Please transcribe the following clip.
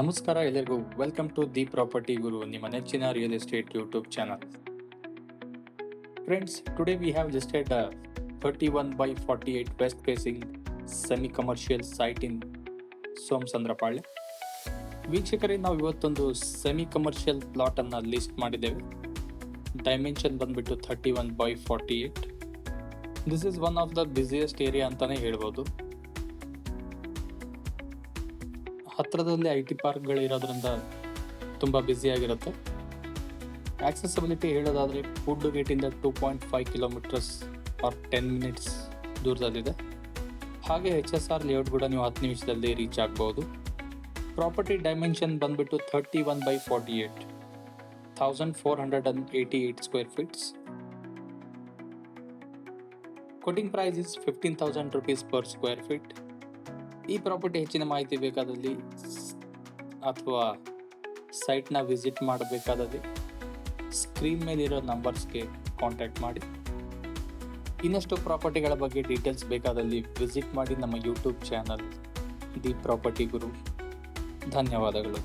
ನಮಸ್ಕಾರ ಎಲ್ಲರಿಗೂ welcome to the property Guru ನಿಮ್ಮ ನೆಚ್ಚಿನ real estate YouTube channel friends today we have listed thirty one by forty eight west facing semi commercial site in Somasandrapalya ವೀಕ್ಷಕರೇ, ನಾವು ಇವತ್ತೊಂದು semi commercial plot ಅನ್ನ list ಮಾಡಿದ್ದೇವೆ. Dimension ಬಂದ್ಬಿಟ್ಟು thirty one by forty eight this is one of the busiest area ಅಂತಾನೆ ಹೇಳ್ಬೋದು. ಹತ್ರದಲ್ಲಿ I T ಪಾರ್ಕ್ಗಳಿರೋದ್ರಿಂದ ತುಂಬ ಬ್ಯುಸಿಯಾಗಿರುತ್ತೆ ಆಕ್ಸೆಸಿಬಿಲಿಟಿ ಹೇಳೋದಾದರೆ food ಗೇಟಿಂದ two point five kilometers or ten minutes ದೂರದಲ್ಲಿದೆ. ಹಾಗೆ ಎಚ್ ಎಸ್ ಆರ್ ಲೇಔಟ್ ಕೂಡ ನೀವು ಹತ್ತು ನಿಮಿಷದಲ್ಲಿ ರೀಚ್ ಆಗ್ಬೋದು. ಪ್ರಾಪರ್ಟಿ ಡೈಮೆನ್ಷನ್ ಬಂದ್ಬಿಟ್ಟು thirty one by forty eight thousand four hundred and eighty eight square feets quoting price is fifteen thousand rupees per square feet ಈ property ಹೆಚ್ಚಿನ ಮಾಹಿತಿ ಬೇಕಾದಲ್ಲಿ ಅಥವಾ ಸೈಟ್ನ ವಿಸಿಟ್ ಮಾಡಬೇಕಾದಲ್ಲಿ ಸ್ಕ್ರೀನ್ ಮೇಲಿರೋ ನಂಬರ್ಸ್ಗೆ ಕಾಂಟ್ಯಾಕ್ಟ್ ಮಾಡಿ. ಇನ್ನಷ್ಟು ಪ್ರಾಪರ್ಟಿಗಳ ಬಗ್ಗೆ ಡೀಟೇಲ್ಸ್ ಬೇಕಾದಲ್ಲಿ ವಿಸಿಟ್ ಮಾಡಿ ನಮ್ಮ YouTube channel the property guru. ಧನ್ಯವಾದಗಳು.